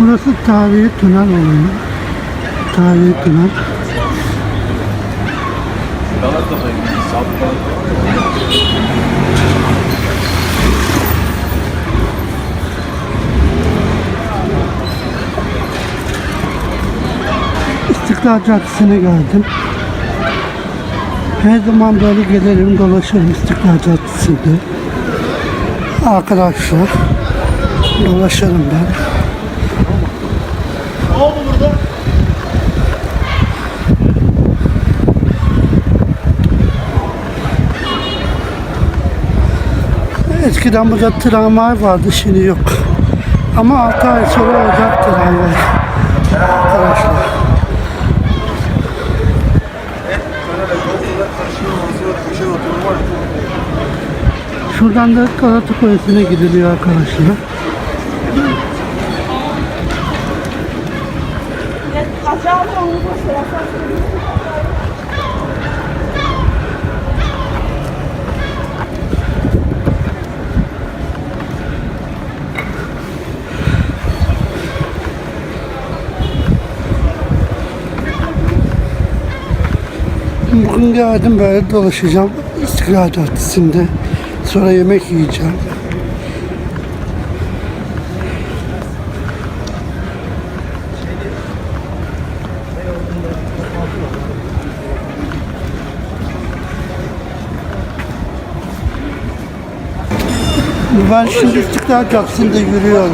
Burası tarihi tünel oluyor. Tarihi tünel. İstiklal Caddesi'ne geldim. Her zaman böyle gelirim dolaşırım İstiklal Caddesi'nde. Arkadaşlar dolaşırım ben. Eskiden burada tramvay vardı şimdi yok. Ama 6 ay sonra olacak tramvay. Arkadaşlar. Şuradan da Galata Kulesi'ne gidiliyor arkadaşlar. Bugün geldim böyle dolaşacağım İstiklal Caddesi'nde. Sonra yemek yiyeceğim. Ben şimdi İstiklal Caddesi'nde yürüyorum.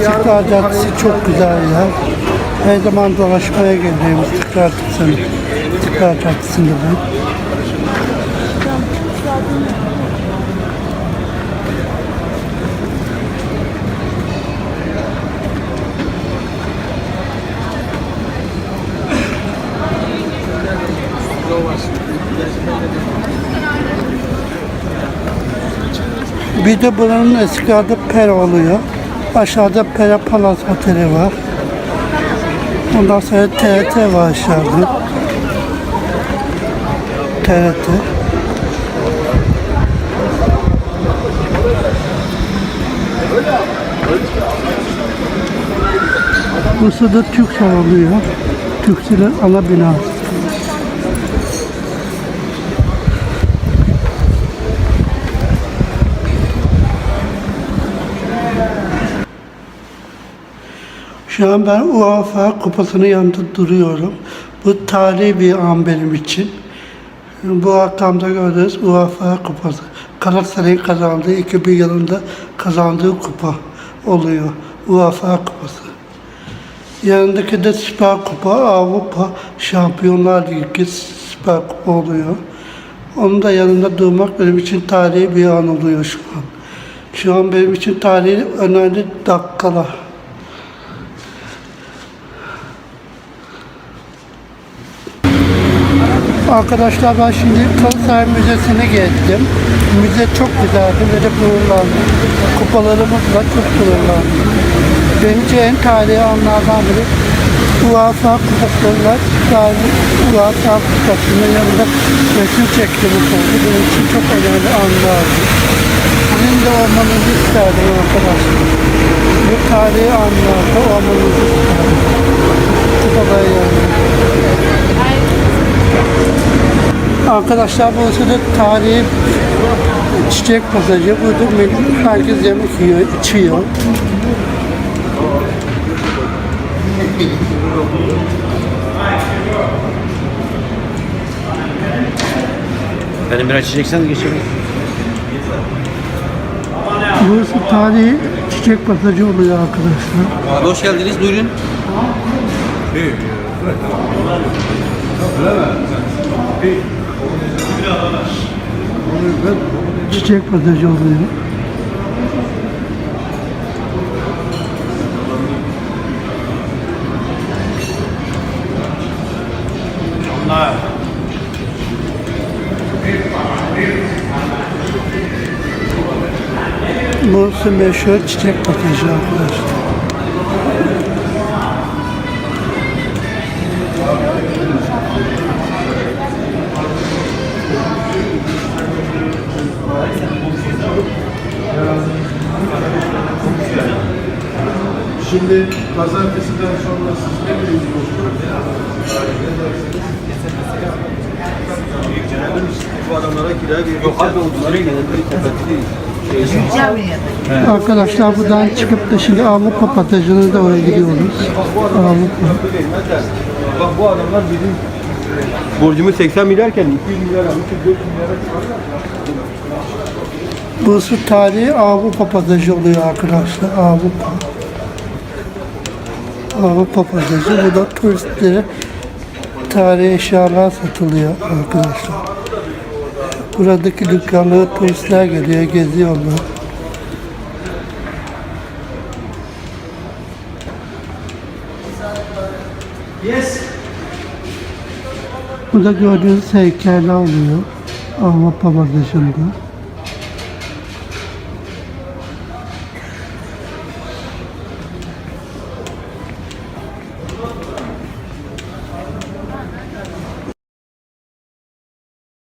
İstiklal Caddesi çok güzel yer. Her zaman dolaşmaya geliyorum İstiklal Caddesi'ne. İstiklal Caddesi'nde ben. Bir de buranın eski adı Pera oluyor. Aşağıda Pera Palace Oteli var. Ondan sonra TRT var aşağıda. TRT. Burası da Türksel oluyor. Türksel'in ana binası. Şu an ben UEFA kupasının yanında duruyorum. Bu tarihi bir an benim için. Bu ortamda gördüğünüz UEFA kupası. Galatasaray'ın kazandığı 2000 yılında kazandığı kupa oluyor. UEFA kupası. Yanındaki de Süper Kupa, Avrupa Şampiyonlar Ligi Süper Kupa oluyor. Onun da yanında durmak benim için tarihi bir an oluyor şu an. Şu an benim için tarihi önemli dakikalar. Arkadaşlar ben şimdi Galatasaray Müzesi'ne gezdim. Müze çok güzeldi ve de gururlandım. Kupalarımızla çok gururlandım. İçin en tarihi anlardan biri UEFA kupasıyla tarihi UEFA kupasının yanında resim çektiğimiz oldu. Benim için çok önemli anlardı. Sizin de olmanızı isterdim arkadaşlar. Bu tarihi anlarda olmanızı isterdim. Kupalar yanında. Arkadaşlar burası da tarihi çiçek pasajı. Burada herkes yemek yiyor, içiyor. Benim bir açacaksan geçelim. Burası tarihi çiçek pasajı oluyor arkadaşlar. Abi hoş geldiniz. Buyurun. Çiçek pasajı oluyor. Burası meşhur çiçek pasajı arkadaşlar. Şimdi pazartesiden sonra siz ne biliyorsunuz? Bu adamlara kira veriyor. Yok abi genelde tepeti değil. Arkadaşlar buradan çıkıp da şimdi Avrupa patajına doğru gidiyoruz. Avrupa. Bak bu adamlar bizim borcumuz 80 milyarken 200 milyar almışız 400 milyara. Burası tarihi Avrupa pasajı oluyor arkadaşlar. Avrupa. Avrupa pasajı. Burada turistlere tarihi eşyalar satılıyor arkadaşlar. Buradaki dükkanlara turistler geliyor, geziyorlar. Burada gördüğünüz heykeller oluyor. Avrupa pasajında.